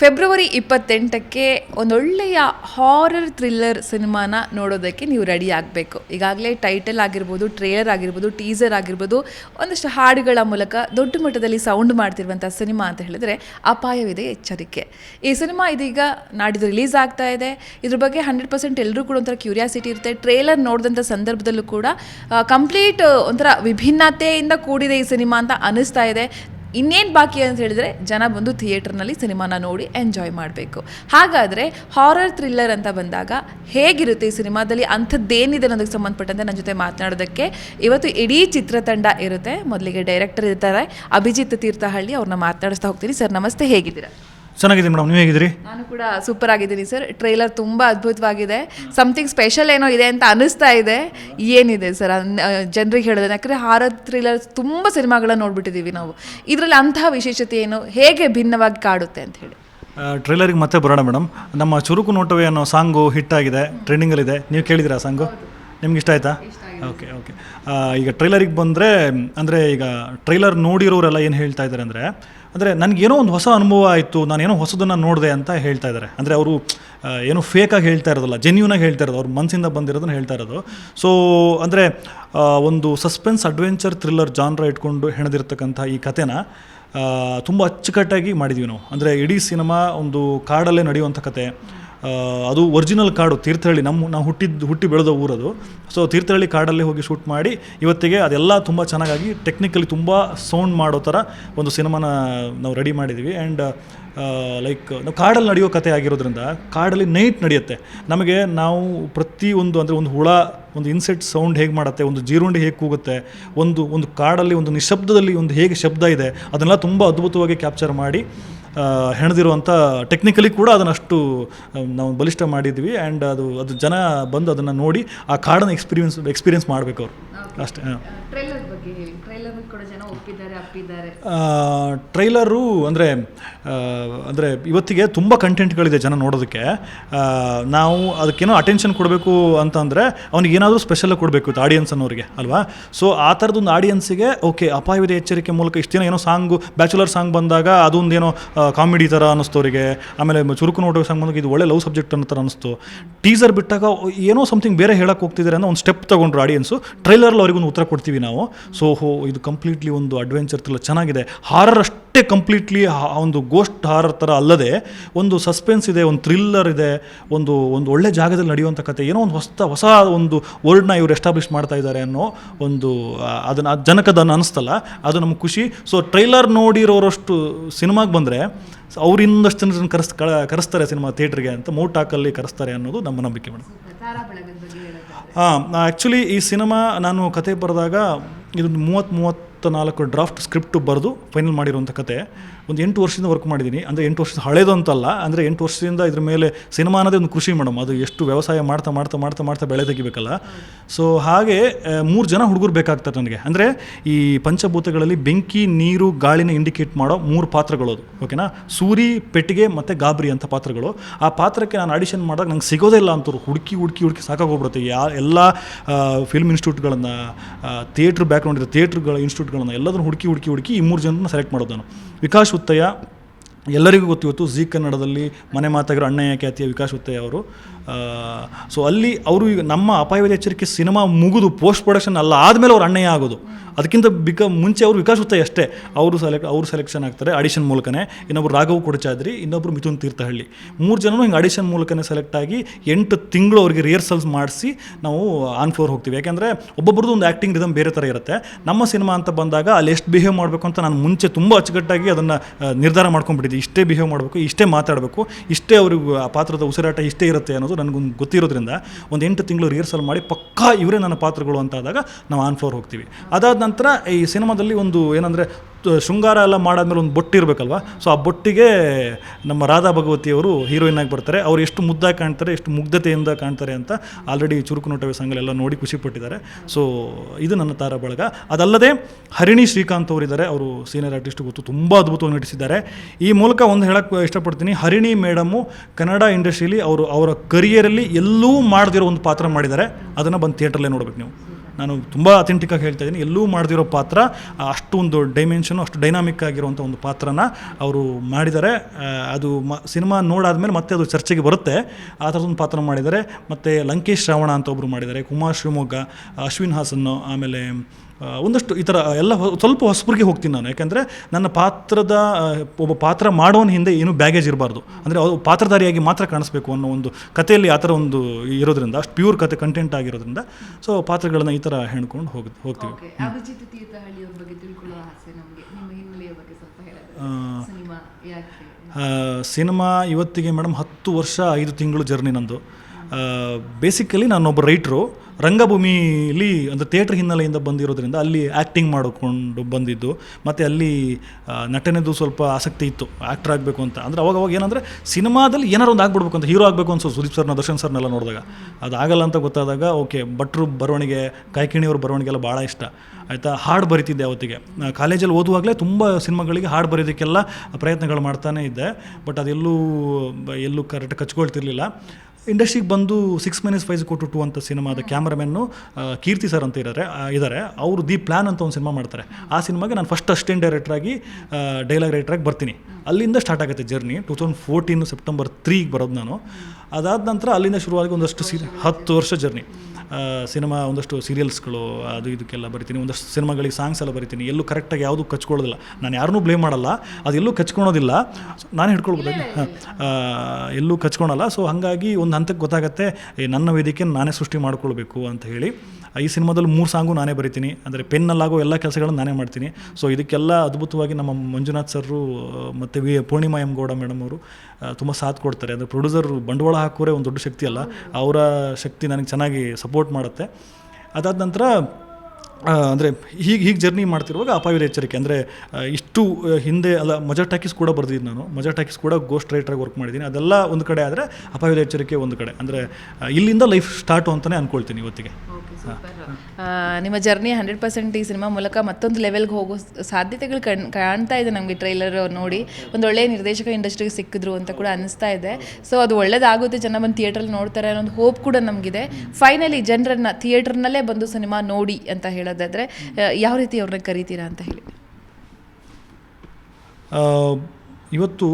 February ಇಪ್ಪತ್ತೆಂಟಕ್ಕೆ ಒಂದೊಳ್ಳೆಯ horror thriller ಸಿನಿಮಾನ ನೋಡೋದಕ್ಕೆ ನೀವು ರೆಡಿ ಆಗಬೇಕು. ಈಗಾಗಲೇ ಟೈಟಲ್ ಆಗಿರ್ಬೋದು ಟ್ರೇಲರ್ ಆಗಿರ್ಬೋದು ಟೀಸರ್ ಆಗಿರ್ಬೋದು, ಒಂದಷ್ಟು ಹಾಡುಗಳ ಮೂಲಕ ದೊಡ್ಡ ಮಟ್ಟದಲ್ಲಿ ಸೌಂಡ್ ಮಾಡ್ತಿರುವಂಥ ಸಿನಿಮಾ ಅಂತ ಹೇಳಿದ್ರೆ ಅಪಾಯವಿದೆ ಎಚ್ಚರಿಕೆ. ಈ ಸಿನಿಮಾ ಇದೀಗ ನಾಡಿದ್ದು ರಿಲೀಸ್ ಆಗ್ತಾ ಇದೆ. ಇದ್ರ ಬಗ್ಗೆ ಹಂಡ್ರೆಡ್ ಪರ್ಸೆಂಟ್ ಎಲ್ಲರೂ ಕೂಡ ಒಂಥರ ಕ್ಯೂರಿಯಾಸಿಟಿ ಇರುತ್ತೆ. ಟ್ರೇಲರ್ ನೋಡಿದಂಥ ಸಂದರ್ಭದಲ್ಲೂ ಕೂಡ ಕಂಪ್ಲೀಟ್ ಒಂಥರ ವಿಭಿನ್ನತೆಯಿಂದ ಕೂಡಿದೆ ಈ ಸಿನಿಮಾ ಅಂತ ಅನಿಸ್ತಾ ಇದೆ. ಇನ್ನೇನು ಬಾಕಿ ಅಂತ ಹೇಳಿದ್ರೆ ಜನ ಬಂದು ಥಿಯೇಟರ್ನಲ್ಲಿ ಸಿನಿಮಾನ ನೋಡಿ ಎಂಜಾಯ್ ಮಾಡಬೇಕು. ಹಾಗಾದರೆ ಹಾರರ್ ಥ್ರಿಲ್ಲರ್ ಅಂತ ಬಂದಾಗ ಹೇಗಿರುತ್ತೆ ಈ ಸಿನಿಮಾದಲ್ಲಿ ಅಂಥದ್ದೇನಿದೆ ಅನ್ನೋದಕ್ಕೆ ಸಂಬಂಧಪಟ್ಟಂತೆ ನನ್ನ ಜೊತೆ ಮಾತನಾಡೋದಕ್ಕೆ? ಇವತ್ತು ಇಡೀ ಚಿತ್ರತಂಡ ಇರುತ್ತೆ. ಮೊದಲಿಗೆ ಡೈರೆಕ್ಟರ್ ಇರ್ತಾರೆ. ಅಭಿಜಿತ್ ತೀರ್ಥಹಳ್ಳಿ ಅವ್ರನ್ನ ಮಾತನಾಡಿಸ್ತಾ ಹೋಗ್ತೀನಿ. ಸರ್, ನಮಸ್ತೆ. ಹೇಗಿದ್ದೀರಾ? ಚೆನ್ನಾಗಿದೆ ಮೇಡಮ್ ನೀವು ಹೇಗಿದ್ದೀರಿ? ನಾನು ಕೂಡ ಸೂಪರ್ ಆಗಿದ್ದೀನಿ ಸರ್. ಟ್ರೈಲರ್ ತುಂಬ ಅದ್ಭುತವಾಗಿದೆ. ಸಮಥಿಂಗ್ ಸ್ಪೆಷಲ್ ಏನೋ ಇದೆ ಅಂತ ಅನಿಸ್ತಾ ಇದೆ. ಏನಿದೆ ಸರ್? ಜನರಿಗೆ ಹೇಳಿದೆ ಯಾಕಂದರೆ ಹಾರರ್ ಥ್ರಿಲ್ಲರ್ ತುಂಬ ಸಿನಿಮಾಗಳನ್ನ ನೋಡ್ಬಿಟ್ಟಿದ್ದೀವಿ ನಾವು. ಇದರಲ್ಲಿ ಅಂತಹ ವಿಶೇಷತೆ ಏನು ಹೇಗೆ ಭಿನ್ನವಾಗಿ ಕಾಡುತ್ತೆ ಅಂತ ಹೇಳಿ. ಟ್ರೈಲರಿಗೆ ಮತ್ತೆ ಬರೋಣ ಮೇಡಮ್. ನಮ್ಮ ಚುರುಕು ನೋಟವೇ ಅನ್ನೋ ಸಾಂಗು ಹಿಟ್ಟಾಗಿದೆ ಟ್ರೆಂಡಿಂಗಲ್ಲಿದೆ ನೀವು ಕೇಳಿದಿರಾ ಆ ಸಾಂಗು? ನಿಮ್ಗೆ ಇಷ್ಟ ಆಯ್ತಾ? ಓಕೆ ಓಕೆ ಈಗ ಟ್ರೈಲರಿಗೆ ಬಂದರೆ, ಅಂದರೆ ಈಗ ಟ್ರೈಲರ್ ನೋಡಿರೋರೆಲ್ಲ ಏನು ಹೇಳ್ತಾ ಇದ್ದಾರೆ ಅಂದರೆ ಅಂದರೆ ನನಗೇನೋ ಒಂದು ಹೊಸ ಅನುಭವ ಆಯಿತು, ನಾನೇನೋ ಹೊಸದನ್ನು ನೋಡಿದೆ ಅಂತ ಹೇಳ್ತಾ ಇದ್ದಾರೆ ಅಂದರೆ ಅವರು ಏನೋ ಫೇಕಾಗಿ ಹೇಳ್ತಾ ಇರೋದಲ್ಲ ಜೆನ್ಯೂನಾಗಿ ಹೇಳ್ತಾ ಇರೋದು, ಅವ್ರ ಮನಸ್ಸಿಂದ ಬಂದಿರೋದನ್ನ ಹೇಳ್ತಾ ಇರೋದು. ಸೊ ಅಂದರೆ ಒಂದು ಸಸ್ಪೆನ್ಸ್ ಅಡ್ವೆಂಚರ್ ಥ್ರಿಲ್ಲರ್ ಜಾನ್ರ ಇಟ್ಕೊಂಡು ಹೆಣೆದಿರ್ತಕ್ಕಂಥ ಈ ಕಥೆನ ತುಂಬ ಅಚ್ಚುಕಟ್ಟಾಗಿ ಮಾಡಿದ್ವಿ ನಾವು. ಅಂದರೆ ಇಡೀ ಸಿನಿಮಾ ಒಂದು ಕಾಡಲ್ಲೇ ನಡೆಯುವಂಥ ಕತೆ ಅದು ಒರಿಜಿನಲ್ ಕಾಡು, ತೀರ್ಥಹಳ್ಳಿ. ನಮ್ಮ, ನಾವು ಹುಟ್ಟಿದ್ದು ಹುಟ್ಟಿ ಬೆಳೆದ ಊರದು. ಸೊ ತೀರ್ಥಹಳ್ಳಿ ಕಾಡಲ್ಲಿ ಹೋಗಿ ಶೂಟ್ ಮಾಡಿ, ಇವತ್ತಿಗೆ ಅದೆಲ್ಲ ತುಂಬ ಚೆನ್ನಾಗಾಗಿ ಟೆಕ್ನಿಕಲಿ ತುಂಬ ಸೌಂಡ್ ಮಾಡೋ ಥರ ಒಂದು ಸಿನಿಮಾನ ನಾವು ರೆಡಿ ಮಾಡಿದ್ದೀವಿ ಆ್ಯಂಡ್ ಲೈಕ್ ನಾವು ಕಾಡಲ್ಲಿ ನಡೆಯೋ ಕತೆ ಆಗಿರೋದ್ರಿಂದ ಕಾಡಲ್ಲಿ ನೈಟ್ ನಡೆಯುತ್ತೆ. ನಮಗೆ ನಾವು ಪ್ರತಿ ಒಂದು, ಅಂದರೆ ಒಂದು ಹುಳ, ಒಂದು ಇನ್ಸೆಟ್ ಸೌಂಡ್ ಹೇಗೆ ಮಾಡುತ್ತೆ, ಒಂದು ಜೀರುಂಡೆ ಹೇಗೆ ಕೂಗುತ್ತೆ, ಒಂದು ಒಂದು ಕಾಡಲ್ಲಿ ಒಂದು ನಿಶಬ್ದದಲ್ಲಿ ಒಂದು ಹೇಗೆ ಶಬ್ದ ಇದೆ, ಅದನ್ನೆಲ್ಲ ತುಂಬ ಅದ್ಭುತವಾಗಿ ಕ್ಯಾಪ್ಚರ್ ಮಾಡಿ ಹೆಣೆದಿರುವಂಥ ಟೆಕ್ನಿಕಲಿ ಕೂಡ ಅದನ್ನು ಅಷ್ಟು ನಾವು ಬಲಿಷ್ಠ ಮಾಡಿದ್ವಿ ಆ್ಯಂಡ್ ಅದು ಅದು ಜನ ಬಂದು ಅದನ್ನು ನೋಡಿ ಆ ಕಾಡನ್ನು ಎಕ್ಸ್ಪೀರಿಯನ್ಸ್ ಎಕ್ಸ್ಪೀರಿಯನ್ಸ್ ಮಾಡಬೇಕು ಅವರು. ಅಷ್ಟೇ ಹಾಂ ಟ್ರೈಲರ್ ಬಗ್ಗೆ ಹೇಳಿ ಟ್ರೈಲರ್ ಅಂದರೆ ಅಂದರೆ ಇವತ್ತಿಗೆ ತುಂಬ ಕಂಟೆಂಟ್ಗಳಿದೆ ಜನ ನೋಡೋದಕ್ಕೆ. ನಾವು ಅದಕ್ಕೇನೋ ಅಟೆನ್ಷನ್ ಕೊಡಬೇಕು ಅಂತಂದರೆ ಅವ್ನಿಗೆ ಏನಾದರೂ ಸ್ಪೆಷಲ್ ಕೊಡಬೇಕು ಆಡಿಯನ್ಸ್ ಅನ್ನೋರಿಗೆ, ಅಲ್ವಾ? ಸೊ ಆ ಥರದೊಂದು ಆಡಿಯನ್ಸಿಗೆ ಓಕೆ ಅಪಾಯವಿದೆ ಎಚ್ಚರಿಕೆ ಮೂಲಕ ಇಷ್ಟು ದಿನ ಏನೋ ಸಾಂಗು ಬ್ಯಾಚುಲರ್ ಸಾಂಗ್ ಬಂದಾಗ ಅದೊಂದು ಏನೋ ಕಾಮಿಡಿ ಥರ ಅನ್ನಿಸ್ತು ಅವರಿಗೆ ಆಮೇಲೆ ಚುರುಕು ನೋಡೋ ಸಾಂಗ್ ಬಂದಾಗ ಇದು ಒಳ್ಳೆ ಲವ್ ಸಬ್ಜೆಕ್ಟ್ ಅನ್ನೋ ಥರ ಅನ್ನಿಸ್ತು. ಟೀಸರ್ ಬಿಟ್ಟಾಗ ಏನೋ ಸಮಥಿಂಗ್ ಬೇರೆ ಹೇಳಕ್ಕೆ ಹೋಗ್ತಿದ್ದಾರೆ ಅನ್ನೋ ಒಂದು ಸ್ಟೆಪ್ ತೊಗೊಂಡ್ರು ಆಡಿಯನ್ಸು ಟ್ರೈಲರಲ್ಲಿ ಅವ್ರಿಗೊಂದು ಉತ್ತರ ಕೊಡ್ತೀವಿ ನಾವು. ಸೊ ಹೋ, ಇದು ಕಂಪ್ಲೀಟ್ಲಿ ಒಂದು ಅಡ್ವೆಂಚರ್ ಥರ ಚೆನ್ನಾಗಿದೆ. ಹಾರರ್ ಅಷ್ಟೇ ಕಂಪ್ಲೀಟ್ಲಿ ಒಂದು ಗೋಸ್ಟ್ ಹಾರರ್ ಥರ ಅಲ್ಲದೆ ಒಂದು ಸಸ್ಪೆನ್ಸ್ ಇದೆ ಒಂದು ಥ್ರಿಲ್ಲರ್ ಇದೆ ಒಂದು ಒಂದು ಒಳ್ಳೆ ಜಾಗದಲ್ಲಿ ನಡೆಯುವಂಥ ಕತೆ. ಏನೋ ಒಂದು ಹೊಸ ಹೊಸ ಒಂದು ವರ್ಡ್ನ ಇವ್ರು ಎಸ್ಟಾಬ್ಲಿಷ್ ಮಾಡ್ತಾ ಇದ್ದಾರೆ ಅನ್ನೋ ಒಂದು ಅದನ್ನು ಜನಕದನ್ನು ಅನಿಸ್ತಲ್ಲ ಅದು ನಮ್ಗೆ ಖುಷಿ. ಸೊ ಟ್ರೈಲರ್ ನೋಡಿರೋರಷ್ಟು ಸಿನಿಮಾಗೆ ಬಂದರೆ ಅವರಿಂದಷ್ಟು ಜನ ಕರೆಸ್ ಕರೆಸ್ತಾರೆ ಸಿನಿಮಾ ಥಿಯೇಟ್ರಿಗೆ ಅಂತ ಮೌಟ್ ಟಾಕಲ್ಲಿ ಕರೆಸ್ತಾರೆ ಅನ್ನೋದು ನಮ್ಮ ನಂಬಿಕೆ ಮೇಡಮ್ ಹಾಂ ಆ್ಯಕ್ಚುಲಿ ಈ ಸಿನಿಮಾ ನಾನು ಕತೆ ಬರೆದಾಗ ಇದೊಂದು ಮೂವತ್ತು ಮೂವತ್ತ ನಾಲ್ಕು ಡ್ರಾಫ್ಟ್ ಸ್ಕ್ರಿಪ್ಟು ಬರೆದು ಫೈನಲ್ ಮಾಡಿರುವಂಥ ಕತೆ. ಒಂದು ಎಂಟು ವರ್ಷದಿಂದ ವರ್ಕ್ ಮಾಡಿದ್ದೀನಿ ಅಂದರೆ ಎಂಟು ವರ್ಷದ ಹಳೇದು ಅಂತಲ್ಲ, ಅಂದರೆ ಎಂಟು ವರ್ಷದಿಂದ ಇದ್ರ ಮೇಲೆ ಸಿನಿಮಾ ಅನ್ನೋದೇ ಒಂದು ಕೃಷಿ ಮೇಡಮ್. ಅದು ಎಷ್ಟು ವ್ಯವಸಾಯ ಮಾಡ್ತಾ ಮಾಡ್ತಾ ಮಾಡ್ತಾ ಮಾಡ್ತಾ ಬೆಳೆ ತೆಗಿಬೇಕಲ್ಲ. ಸೊ ಹಾಗೆ ಮೂರು ಜನ ಹುಡುಗರು ಬೇಕಾಗ್ತಾರೆ ನನಗೆ. ಅಂದರೆ ಈ ಪಂಚಭೂತಗಳಲ್ಲಿ ಬೆಂಕಿ, ನೀರು, ಗಾಳಿನ ಇಂಡಿಕೇಟ್ ಮಾಡೋ ಮೂರು ಪಾತ್ರಗಳು ಅದು ಓಕೆನಾ ಸೂರಿ, ಪೆಟ್ಟಿಗೆ ಮತ್ತು ಗಾಬರಿ ಅಂತ ಪಾತ್ರಗಳು. ಆ ಪಾತ್ರಕ್ಕೆ ನಾನು ಆಡಿಷನ್ ಮಾಡಿದಾಗ ನಂಗೆ ಸಿಗೋದೇ ಇಲ್ಲ ಅಂತವ್ರು. ಹುಡುಕಿ ಹುಡುಕಿ ಹುಡುಕಿ ಸಾಕಾಗೋಗ್ಬಿಡುತ್ತೆ. ಯಾ, ಎಲ್ಲ ಫಿಲ್ಮ್ ಇನ್ಸ್ಟಿಟ್ಯೂಟ್ಗಳನ್ನು ಥಿಯೇಟ್ರ್ ಬ್ಯಾಕ್ಗ್ರೌಂಡ್ ಇದೆ ಥಿಯೇಟ್ರ್ಗಳ ಇನ್ಸ್ಟಿಟ್ಯೂಟ್ಗಳನ್ನು ಎಲ್ಲದನ್ನು ಹುಡುಕಿ ಹುಡುಕಿ ಹುಡುಕಿ ಈ ಮೂರು ಜನರನ್ನ ಸೆಲೆಕ್ಟ್ ಮಾಡೋದು ನಾನು. ವಿಕಾಸ್ ಉತ್ತಯ್ಯ ಎಲ್ಲರಿಗೂ ಗೊತ್ತಿವತ್ತು ಝೀ ಕನ್ನಡದಲ್ಲಿ ಮನೆ ಮಾತಾಗಿರೋ ಅಣ್ಣಯ್ಯ, ಖ್ಯಾತಿಯ ವಿಕಾಸ್ ಉತ್ತಯ್ಯ ಅವರು. ಸೊ ಅಲ್ಲಿ ಅವರು ಈಗ ನಮ್ಮ ಅಪಾಯವಾದ ಎಚ್ಚರಿಕೆ ಸಿನಿಮಾ ಮುಗಿದು ಪೋಸ್ಟ್ ಪ್ರೊಡಕ್ಷನ್ ಅಲ್ಲ ಆದಮೇಲೆ ಅವ್ರು ಅಣ್ಣಯ್ಯ ಆಗೋದು. ಅದಕ್ಕಿಂತ ಬಿಕ ಮುಂಚೆ ಅವರು ವಿಕಾಸ್ ಉತ್ತಯ್ಯ ಅಷ್ಟೇ. ಅವರು ಸೆಲೆಕ್ಟ್ ಅವರು ಸೆಲೆಕ್ಷನ್ ಆಗ್ತಾರೆ ಆಡಿಷನ್ ಮೂಲಕನೇ. ಇನ್ನೊಬ್ರು ರಾಘವ್ ಕೊಡಚಾದ್ರಿ, ಇನ್ನೊಬ್ರು ಮಿಥುನ್ ತೀರ್ಥಹಳ್ಳಿ. ಮೂರು ಜನನು ಹಿಂಗೆ ಆಡಿಷನ್ ಮೂಲಕನೇ ಸೆಲೆಕ್ಟ್ ಆಗಿ ಎಂಟು ತಿಂಗಳು ಅವರಿಗೆ ರಿಹರ್ಸಲ್ಸ್ ಮಾಡಿಸಿ ನಾವು ಆನ್ ಫ್ಲೋರ್ ಹೋಗ್ತೀವಿ. ಯಾಕೆಂದರೆ ಒಬ್ಬೊಬ್ರದ್ದು ಒಂದು ಆ್ಯಕ್ಟಿಂಗ್ ರಿದಮ್ ಬೇರೆ ಥರ ಇರುತ್ತೆ. ನಮ್ಮ ಸಿನಿಮಾ ಅಂತ ಬಂದಾಗ ಅಲ್ಲಿ ಎಷ್ಟು ಬಿಹೇವ್ ಮಾಡಬೇಕು ಅಂತ ನಾನು ಮುಂಚೆ ತುಂಬ ಅಚ್ಚುಕಟ್ಟಾಗಿ ಅದನ್ನು ನಿರ್ಧಾರ ಮಾಡ್ಕೊಂಡ್ಬಿಟ್ಟಿದ್ದೆ ಇಷ್ಟೇ ಬಿಹೇವ್ ಮಾಡಬೇಕು, ಇಷ್ಟೇ ಮಾತಾಡಬೇಕು, ಇಷ್ಟೇ ಅವ್ರಿಗೆ ಆ ಪಾತ್ರದ ಉಸಿರಾಟ ಇಷ್ಟೇ ಇರುತ್ತೆ ಅನ್ನೋದು ನನಗೊಂದು ಗೊತ್ತಿರೋದ್ರಿಂದ ಒಂದು ಎಂಟು ತಿಂಗಳು ರಿಹರ್ಸಲ್ ಮಾಡಿ ಪಕ್ಕಾ ಇವರೇ ನನ್ನ ಪಾತ್ರಗಳು ಅಂತ ಆದಾಗ ನಾವು ಆನ್ ಫ್ಲೋರ್ ಹೋಗ್ತೀವಿ. ಅದಾದ ನಂತರ ಈ ಸಿನಿಮಾದಲ್ಲಿ ಒಂದು ಏನಂದರೆ ಶೃಂಗಾರ ಎಲ್ಲ ಮಾಡಾದ್ಮೇಲೆ ಒಂದು ಬೊಟ್ಟು ಇರಬೇಕಲ್ವ? ಸೊ ಆ ಬೊಟ್ಟಿಗೆ ನಮ್ಮ ರಾಧಾ ಭಗವತಿಯವರು ಹೀರೋಯಿನ್ ಆಗಿ ಬರ್ತಾರೆ. ಅವ್ರು ಎಷ್ಟು ಮುದ್ದಾಗಿ ಕಾಣ್ತಾರೆ, ಎಷ್ಟು ಮುಗ್ಧತೆಯಿಂದ ಕಾಣ್ತಾರೆ ಅಂತ ಆಲ್ರೆಡಿ ಚುರುಕು ನೋಟವೇ ಸಂಘಲೆಲ್ಲ ನೋಡಿ ಖುಷಿಪಟ್ಟಿದ್ದಾರೆ ಸೊ ಇದು ನನ್ನ ತಾರ ಬಳಗ. ಅದಲ್ಲದೆ ಹರಿಣಿ ಶ್ರೀಕಾಂತ್ ಅವರಿದ್ದಾರೆ. ಅವರು ಸೀನಿಯರ್ ಆರ್ಟಿಸ್ಟ್ ಗೊತ್ತು ತುಂಬ ಅದ್ಭುತವಾಗಿ ನಟಿಸಿದ್ದಾರೆ. ಈ ಮೂಲಕ ಒಂದು ಹೇಳಕ್ಕೆ ಇಷ್ಟಪಡ್ತೀನಿ. ಹರಿಣಿ ಮೇಡಮು ಕನ್ನಡ ಇಂಡಸ್ಟ್ರಿಯಲ್ಲಿ ಅವರು ಅವರ ಕರಿಯರಲ್ಲಿ ಎಲ್ಲೂ ಮಾಡದಿರೋ ಒಂದು ಪಾತ್ರ ಮಾಡಿದ್ದಾರೆ. ಅದನ್ನು ಬಂದು ಥಿಯೇಟ್ರಲ್ಲೇ ನೋಡ್ಬೇಕು ನೀವು. ನಾನು ತುಂಬ ಅಥೆಂಟಿಕ್ಕಾಗಿ ಹೇಳ್ತಾ ಇದ್ದೀನಿ. ಎಲ್ಲೂ ಮಾಡದಿರೋ ಪಾತ್ರ ಅಷ್ಟೊಂದು ಡೈಮೆನ್ಷನು ಅಷ್ಟು ಡೈನಾಮಿಕ್ ಆಗಿರುವಂಥ ಒಂದು ಪಾತ್ರನ ಅವರು ಮಾಡಿದ್ದಾರೆ. ಅದು ಮ, ಸಿನಿಮಾ ನೋಡಾದ್ಮೇಲೆ ಮತ್ತೆ ಅದು ಚರ್ಚೆಗೆ ಬರುತ್ತೆ. ಆ ಥರದೊಂದು ಪಾತ್ರ ಮಾಡಿದ್ದಾರೆ. ಮತ್ತು ಲಂಕೇಶ್ ಶ್ರಾವಣ ಅಂತ ಒಬ್ಬರು ಮಾಡಿದ್ದಾರೆ. ಕುಮಾರ್ ಶಿವಮೊಗ್ಗ, ಅಶ್ವಿನ್ ಹಾಸನ್ನು ಆಮೇಲೆ ಒಂದಷ್ಟು ಈ ಥರ ಎಲ್ಲ ಸ್ವಲ್ಪ ಹೊಸಬ್ರಿಗೆ ಹೋಗ್ತೀನಿ ನಾನು. ಯಾಕೆಂದರೆ ನನ್ನ ಪಾತ್ರದ ಒಬ್ಬ ಪಾತ್ರ ಮಾಡೋನ ಹಿಂದೆ ಏನೂ ಬ್ಯಾಗೇಜ್ ಇರಬಾರ್ದು. ಅಂದರೆ ಅವರು ಪಾತ್ರಧಾರಿಯಾಗಿ ಮಾತ್ರ ಕಾಣಿಸ್ಬೇಕು ಅನ್ನೋ ಒಂದು ಕಥೆಯಲ್ಲಿ ಆ ಥರ ಒಂದು ಇರೋದ್ರಿಂದ ಅಷ್ಟು ಪ್ಯೂರ್ ಕತೆ ಕಂಟೆಂಟ್ ಆಗಿರೋದ್ರಿಂದ. ಸೊ ಪಾತ್ರಗಳನ್ನ ಈ ಥರ ಹೆಣ್ಕೊಂಡು ಹೋಗಿ ಹೋಗ್ತೀವಿ. ಸಿನಿಮಾ ಇವತ್ತಿಗೆ ಮೇಡಮ್ ಹತ್ತು ವರ್ಷ ಐದು ತಿಂಗಳು ಜರ್ನಿ ನಂದು. ಬೇಸಿಕಲಿ ನಾನೊಬ್ಬ ರೈಟ್ರು ರಂಗಭೂಮಿಲಿ ಅಂದರೆ ಥಿಯೇಟ್ರ್ ಹಿನ್ನೆಲೆಯಿಂದ ಬಂದಿರೋದ್ರಿಂದ ಅಲ್ಲಿ ಆ್ಯಕ್ಟಿಂಗ್ ಮಾಡಿಕೊಂಡು ಬಂದಿದ್ದು. ಮತ್ತು ಅಲ್ಲಿ ನಟನೆದು ಸ್ವಲ್ಪ ಆಸಕ್ತಿ ಇತ್ತು ಆ್ಯಕ್ಟರ್ ಆಗಬೇಕು ಅಂತ. ಅಂದರೆ ಅವಾಗ ಅವಾಗ ಏನಂದರೆ ಸಿನಿಮಾದಲ್ಲಿ ಏನಾರು ಒಂದು ಆಗ್ಬಿಡ್ಬೇಕು ಅಂತ ಹೀರೋ ಆಗಬೇಕು ಅನ್ಸೋ ಸುದೀಪ್ ಸರ್ನ, ದರ್ಶನ್ ಸರ್ನೆಲ್ಲ ನೋಡಿದಾಗ. ಅದು ಆಗಲ್ಲ ಅಂತ ಗೊತ್ತಾದಾಗ ಓಕೆ ಭಟ್ರು ಬರವಣಿಗೆ ಕಾಯ್ಕಿಣಿಯವ್ರ ಬರವಣಿಗೆ ಎಲ್ಲ ಭಾಳ ಇಷ್ಟ. ಆಯಿತಾ? ಹಾಡು ಬರಿತಿದ್ದೆ ಅವತ್ತಿಗೆ. ಕಾಲೇಜಲ್ಲಿ ಓದುವಾಗಲೇ ತುಂಬ ಸಿನಿಮಾಗಳಿಗೆ ಹಾಡು ಬರೆಯೋದಕ್ಕೆಲ್ಲ ಪ್ರಯತ್ನಗಳು ಮಾಡ್ತಾನೇ ಇದ್ದೆ. ಬಟ್ ಅದೆಲ್ಲೂ, ಎಲ್ಲೂ ಕರೆಕ್ಟ್ ಕಚ್ಕೊಳ್ತಿರ್ಲಿಲ್ಲ. ಇಂಡಸ್ಟ್ರಿಗೆ ಬಂದು ಸಿಕ್ಸ್ ಮೈನಸ್ ಫೈವ್ ಕೊಟ್ಟು ಟು ಅಂತ ಸಿನಿಮಾದ ಕ್ಯಾಮ್ರಾಮನ್ನು ಕೀರ್ತಿ ಸರ್ ಅಂತ ಇದ್ದಾರೆ ಇದ್ದಾರೆ ಅವರು ದಿ ಪ್ಲ್ಯಾನ್ ಅಂತ ಒಂದು ಸಿನಿಮಾ ಮಾಡ್ತಾರೆ. ಆ ಸಿನಿಮಾಗೆ ನಾನು ಫಸ್ಟ್ ಅಸಿಸ್ಟೆಂಟ್ ಡೈರೆಕ್ಟ್ರಾಗಿ ಡೈಲಾಗ್ ರೈಟ್ರಾಗಿ ಬರ್ತೀನಿ. ಅಲ್ಲಿಂದ ಸ್ಟಾರ್ಟ್ ಆಗುತ್ತೆ journey. Two thousand fourteen September ತ್ರೀಗೆ ಬರೋದು ನಾನು. ಅದಾದ ನಂತರ ಅಲ್ಲಿಂದ ಶುರುವಾಗಿ ಒಂದಷ್ಟು ಸಿ ಹತ್ತು ವರ್ಷ ಜರ್ನಿ. ಸಿನಿಮಾ ಒಂದಷ್ಟು ಸೀರಿಯಲ್ಸ್ಗಳು ಅದು ಇದಕ್ಕೆಲ್ಲ ಬರಿತೀನಿ. ಒಂದಷ್ಟು ಸಿನಿಮಾಗಳಿಗೆ ಸಾಂಗ್ಸ್ ಎಲ್ಲ ಬರಿತೀನಿ. ಎಲ್ಲೂ ಕರೆಕ್ಟಾಗಿ ಯಾವುದೂ ಕಚ್ಕೊಳ್ಳೋದಿಲ್ಲ. ನಾನು ಯಾರನ್ನೂ ಬ್ಲೇಮ್ ಮಾಡಲ್ಲ. ಅದು ಎಲ್ಲೂ ಕಚ್ಕೊಳೋದಿಲ್ಲ ನಾನು ಹಿಡ್ಕೊಳ್ಬೋದು ಎಲ್ಲೂ ಕಚ್ಕೊಳಲ್ಲ ಸೊ ಹಾಗಾಗಿ ಒಂದು ಹಂತಕ್ಕೆ ಗೊತ್ತಾಗುತ್ತೆ ನನ್ನ ವೇದಿಕೆ ನಾನೇ ಸೃಷ್ಟಿ ಮಾಡ್ಕೊಳ್ಬೇಕು ಅಂತ ಹೇಳಿ. ಈ ಸಿನಿಮಾದಲ್ಲಿ ಮೂರು ಸಾಂಗು ನಾನೇ ಬರಿತೀನಿ. ಅಂದರೆ ಪೆನ್ನಲ್ಲಾಗೋ ಎಲ್ಲ ಕೆಲಸಗಳನ್ನು ನಾನೇ ಮಾಡ್ತೀನಿ. ಸೊ ಇದಕ್ಕೆಲ್ಲ ಅದ್ಭುತವಾಗಿ ನಮ್ಮ ಮಂಜುನಾಥ್ ಸರ್ರು ಮತ್ತು V Purnima M Gowda madam ಅವರು ತುಂಬ ಸಾಥ್ ಕೊಡ್ತಾರೆ. ಅಂದರೆ ಪ್ರೊಡ್ಯೂಸರ್ ಬಂಡವಾಳ ಹಾಕೋರೆ ಒಂದು ದೊಡ್ಡ ಶಕ್ತಿ ಅಲ್ಲ. ಅವರ ಶಕ್ತಿ ನನಗೆ ಚೆನ್ನಾಗಿ ಸಪೋರ್ಟ್ ಮಾಡುತ್ತೆ. ಅದಾದ ನಂತರ ಅಂದರೆ ಹೀಗೆ ಹೀಗೆ ಜರ್ನಿ ಮಾಡ್ತಿರುವಾಗ ಅಪಾಯದ ಎಚ್ಚರಿಕೆ. ಅಂದರೆ ಇಷ್ಟು ಹಿಂದೆ ಅಲ್ಲ ಮಜಾ ಟಾಕೀಸ್ ಕೂಡ ಬರ್ದಿದ್ದು ನಾನು. ಮಜಾ ಟಾಕೀಸ್ ಕೂಡ ಗೋಸ್ಟ್ ರೈಟ್ರಾಗಿ ವರ್ಕ್ ಮಾಡಿದ್ದೀನಿ. ಅದೆಲ್ಲ ಒಂದು ಕಡೆ ಆದರೆ ಅಪಾಯದ ಎಚ್ಚರಿಕೆ ಒಂದು ಕಡೆ. ಅಂದರೆ ಇಲ್ಲಿಂದ ಲೈಫ್ ಸ್ಟಾರ್ಟು ಅಂತಲೇ ಅಂದ್ಕೊಳ್ತೀನಿ ಇವತ್ತಿಗೆ. ನಿಮ್ಮ ಜರ್ನಿ ಹಂಡ್ರೆಡ್ ಪರ್ಸೆಂಟ್ ಈ ಸಿನಿಮಾ ಮೂಲಕ ಮತ್ತೊಂದು ಲೆವೆಲ್ಗೆ ಹೋಗೋ ಸಾಧ್ಯತೆಗಳು ಕಣ್ ಕಾಣ್ತಾ ಇದೆ ನಮಗೆ ಟ್ರೈಲರ್ ನೋಡಿ. ಒಂದು ಒಳ್ಳೆಯ ನಿರ್ದೇಶಕ ಇಂಡಸ್ಟ್ರಿಗೆ ಸಿಕ್ಕಿದ್ರು ಅಂತ ಕೂಡ ಅನಿಸ್ತಾ ಇದೆ. ಸೊ ಅದು ಒಳ್ಳೇದಾಗುತ್ತೆ. ಜನ ಬಂದು ಥಿಯೇಟ್ರಲ್ಲಿ ನೋಡ್ತಾರೆ ಅನ್ನೋ ಒಂದು ಹೋಪ್ ಕೂಡ ನಮಗಿದೆ. ಫೈನಲಿ ಜನರನ್ನ ಥಿಯೇಟರ್ನಲ್ಲೇ ಬಂದು ಸಿನಿಮಾ ನೋಡಿ ಅಂತ ಹೇಳೋದಾದ್ರೆ ಯಾವ ರೀತಿ ಅವ್ರನ್ನ ಕರಿತೀರಾ ಅಂತ ಹೇಳಿ. ಇವತ್ತು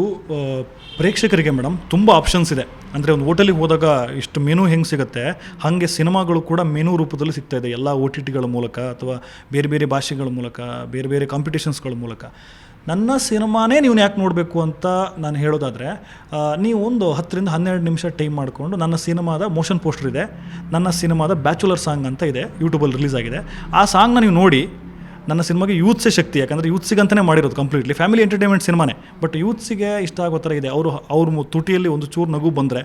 ಪ್ರೇಕ್ಷಕರಿಗೆ ಮೇಡಮ್ ತುಂಬ ಆಪ್ಷನ್ಸ್ ಇದೆ. ಅಂದರೆ ಒಂದು ಹೋಟೆಲಿಗೆ ಹೋದಾಗ ಇಷ್ಟು ಮೆನು ಹೆಂಗೆ ಸಿಗುತ್ತೆ, ಹಾಗೆ ಸಿನಿಮಾಗಳು ಕೂಡ ಮೆನು ರೂಪದಲ್ಲಿ ಸಿಗ್ತಾ ಇದೆ. ಎಲ್ಲ ಓ ಟಿ ಟಿಗಳ ಮೂಲಕ ಅಥವಾ ಬೇರೆ ಬೇರೆ ಭಾಷೆಗಳ ಮೂಲಕ, ಬೇರೆ ಬೇರೆ ಕಾಂಪಿಟೇಷನ್ಸ್ಗಳ ಮೂಲಕ. ನನ್ನ ಸಿನಿಮಾನೇ ನೀವು ಯಾಕೆ ನೋಡಬೇಕು ಅಂತ ನಾನು ಹೇಳೋದಾದರೆ ನೀವು ಒಂದು ಹತ್ತರಿಂದ ಹನ್ನೆರಡು ನಿಮಿಷ ಟೈಮ್ ಮಾಡಿಕೊಂಡು ನನ್ನ ಸಿನಿಮಾದ ಮೋಷನ್ ಪೋಸ್ಟರ್ ಇದೆ, ನನ್ನ ಸಿನಿಮಾದ ಬ್ಯಾಚುಲರ್ ಸಾಂಗ್ ಅಂತ ಇದೆ, ಯೂಟ್ಯೂಬಲ್ಲಿ ರಿಲೀಸ್ ಆಗಿದೆ. ಆ ಸಾಂಗ್ನ ನೀವು ನೋಡಿ, ನನ್ನ ಸಿನಿಮಾಗೆ ಯೂತ್ಸೇ ಶಕ್ತಿ, ಯಾಕಂದರೆ ಯೂತ್ಸಿಗೆ ಅಂತಲೇ ಮಾಡಿರೋದು ಕಂಪ್ಲೀಟ್ಲಿ ಫ್ಯಾಮಿಲಿ ಎಂಟರ್ಟೈನ್ಮೆಂಟ್ ಸಿನಿಮಾನೇ ಬಟ್ ಯೂತ್ಸಿಗೆ ಇಷ್ಟ ಆಗೋ ಥರ ಇದೆ. ಅವರು, ಅವ್ರ ತುಟಿಯಲ್ಲಿ ಒಂದು ಚೂರು ನಗು ಬಂದರೆ,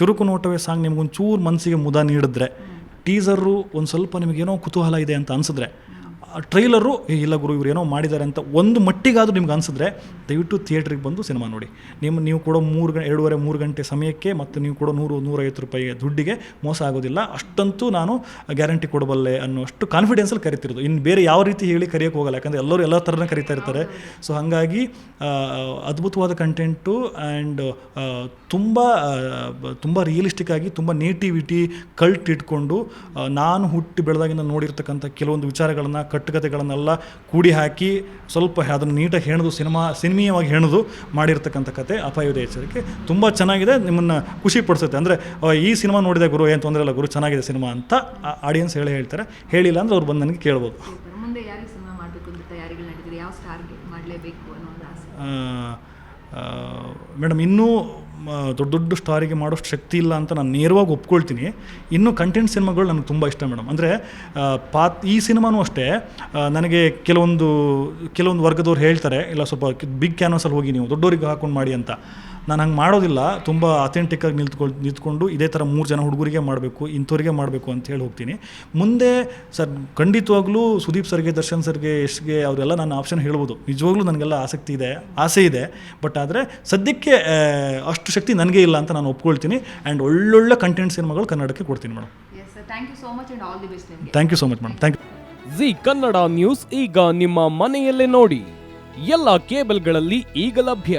ಚುರುಕು ನೋಟವೇ ಸಾಂಗ್ ನಿಮ್ಗೊಂದು ಚೂರು ಮನಸ್ಸಿಗೆ ಮುದ ನೀಡಿದ್ರೆ, ಟೀಸರು ಒಂದು ಸ್ವಲ್ಪ ನಿಮಗೇನೋ ಕುತೂಹಲ ಇದೆ ಅಂತ ಅನಿಸಿದ್ರೆ ಟ್ರೈಲರು ಇಲ್ಲ ಗುರು, ಇವ್ರು ಏನೋ ಮಾಡಿದ್ದಾರೆ ಅಂತ ಒಂದು ಮಟ್ಟಿಗಾದರೂ ನಿಮ್ಗೆ ಅನಿಸಿದ್ರೆ ದಯವಿಟ್ಟು ಥಿಯೇಟ್ರಿಗೆ ಬಂದು ಸಿನಿಮಾ ನೋಡಿ. ನಿಮ್ಮ, ನೀವು ಕೊಡೋ ಮೂರು ಗಂಟೆ ಎರಡೂವರೆ, ಮೂರು ಗಂಟೆ ಸಮಯಕ್ಕೆ ಮತ್ತು ನೀವು ಕೊಡೋ ನೂರು, ನೂರೈವತ್ತು ರೂಪಾಯಿಗೆ ದುಡ್ಡಿಗೆ ಮೋಸ ಆಗೋದಿಲ್ಲ. ಅಷ್ಟಂತೂ ನಾನು ಗ್ಯಾರಂಟಿ ಕೊಡಬಲ್ಲೆ ಅನ್ನೋಷ್ಟು ಕಾನ್ಫಿಡೆನ್ಸಲ್ಲಿ ಕರಿತಿರೋದು. ಇನ್ನು ಬೇರೆ ಯಾವ ರೀತಿ ಹೇಳಿ ಕರೆಯೋಕ್ಕೆ ಹೋಗಲ್ಲ. ಯಾಕಂದರೆ ಎಲ್ಲರೂ ಎಲ್ಲ ಥರನ ಕರಿತಾ ಇರ್ತಾರೆ. ಸೊ ಹಾಗಾಗಿ ಅದ್ಭುತವಾದ ಕಂಟೆಂಟು ಆ್ಯಂಡ್ ತುಂಬ ತುಂಬ ರಿಯಲಿಸ್ಟಿಕ್ ಆಗಿ, ತುಂಬ ನೇಟಿವಿಟಿ ಕಲ್ಟ್ ಇಟ್ಕೊಂಡು ನಾನು ಹುಟ್ಟಿ ಬೆಳೆದಾಗಿಂದ ನೋಡಿರ್ತಕ್ಕಂಥ ಕೆಲವೊಂದು ವಿಚಾರಗಳನ್ನು ಕಟ್ಟುಕತೆಗಳನ್ನೆಲ್ಲ ಕೂಡಿ ಹಾಕಿ ಸ್ವಲ್ಪ ಅದನ್ನು ನೀಟಾಗಿ ಹೆಣದು ಸಿನಿಮಾ ಸಿನಿಮೀಯವಾಗಿ ಹೆಣದು ಮಾಡಿರ್ತಕ್ಕಂಥ ಕತೆ ಅಪಾಯದ ಎಚ್ಚರಿಕೆ. ತುಂಬ ಚೆನ್ನಾಗಿದೆ. ನಿಮ್ಮನ್ನು ಖುಷಿ ಪಡಿಸುತ್ತೆ. ಅಂದರೆ ಈ ಸಿನಿಮಾ ನೋಡಿದೆ ಗುರು ಏನು ತೊಂದರೆ ಇಲ್ಲ ಗುರು ಚೆನ್ನಾಗಿದೆ ಸಿನಿಮಾ ಅಂತ ಆಡಿಯನ್ಸ್ ಹೇಳಿ ಹೇಳ್ತಾರೆ. ಹೇಳಿಲ್ಲ ಅಂದರೆ ಅವ್ರು ಬಂದು ನನಗೆ ಕೇಳ್ಬೋದು. ಮುಂದೆ ಯಾರಿಗೆ ಸಿನಿಮಾ ಮಾಡಬೇಕು ಅಂತ ತಯಾರಿಗಳು ನಡೆದಿದೆ ಯಾವ ಸ್ಟಾರ್ಗೆ ಮಾಡಲೇಬೇಕು ಅನ್ನೋ ಒಂದು ಆಸೆ? ಮೇಡಮ್ ಇನ್ನೂ ದೊಡ್ಡ ದೊಡ್ಡ ಸ್ಟಾರಿಗೆ ಮಾಡೋಷ್ಟು ಶಕ್ತಿ ಇಲ್ಲ ಅಂತ ನಾನು ನೇರವಾಗಿ ಒಪ್ಕೊಳ್ತೀನಿ. ಇನ್ನೂ ಕಂಟೆಂಟ್ ಸಿನಿಮಾಗಳು ನನಗೆ ತುಂಬ ಇಷ್ಟ ಮೇಡಮ್ ಅಂದರೆ ಪಾತ್, ಈ ಸಿನಿಮಾನೂ ಅಷ್ಟೇ ನನಗೆ ಕೆಲವೊಂದು ಕೆಲವೊಂದು ವರ್ಗದವ್ರು ಹೇಳ್ತಾರೆ, ಇಲ್ಲ ಸ್ವಲ್ಪ ಬಿಗ್ ಕ್ಯಾನ್ವಸಲ್ಲಿ ಹೋಗಿ ನೀವು ದೊಡ್ಡವರಿಗೆ ಹಾಕೊಂಡು ಮಾಡಿ ಅಂತ. ನಾನು ಹಂಗೆ ಮಾಡೋದಿಲ್ಲ. ತುಂಬ ಅಥೆಂಟಿಕ್ಕಾಗಿ ನಿಂತ್ಕೊಂಡು ನಿಂತ್ಕೊಂಡು ಇದೇ ಥರ ಮೂರು ಜನ ಹುಡುಗರಿಗೆ ಮಾಡಬೇಕು ಇಂಥವ್ರಿಗೆ ಮಾಡಬೇಕು ಅಂತ ಹೇಳಿ ಹೋಗ್ತೀನಿ. ಮುಂದೆ ಸರ್ ಖಂಡಿತವಾಗ್ಲೂ ಸುದೀಪ್ ಸರ್ಗೆ ದರ್ಶನ್ ಸರ್ಗೆ ಯಶ್ಗೆ ಅವರೆಲ್ಲ ನಾನು ಆಪ್ಷನ್ ಹೇಳ್ಬೋದು. ನಿಜವಾಗ್ಲೂ ನನಗೆಲ್ಲ ಆಸಕ್ತಿ ಇದೆ ಆಸೆ ಇದೆ. ಬಟ್ ಆದರೆ ಸದ್ಯಕ್ಕೆ ಅಷ್ಟು ಶಕ್ತಿ ನನಗೆ ಇಲ್ಲ ಅಂತ ನಾನು ಒಪ್ಕೊಳ್ತೀನಿ. ಆ್ಯಂಡ್ ಒಳ್ಳೊಳ್ಳೆ ಕಂಟೆಂಟ್ ಸಿನಿಮಾಗಳು ಕನ್ನಡಕ್ಕೆ ಕೊಡ್ತೀನಿ madam yes thank you so much and all the best ನಿಮಗೆ. Thank you so much madam thank you Zee Kannada news ಈಗ ನಿಮ್ಮ ಮನೆಯಲ್ಲೇ ನೋಡಿ. ಎಲ್ಲ ಕೇಬಲ್ಗಳಲ್ಲಿ ಈಗ ಲಭ್ಯ.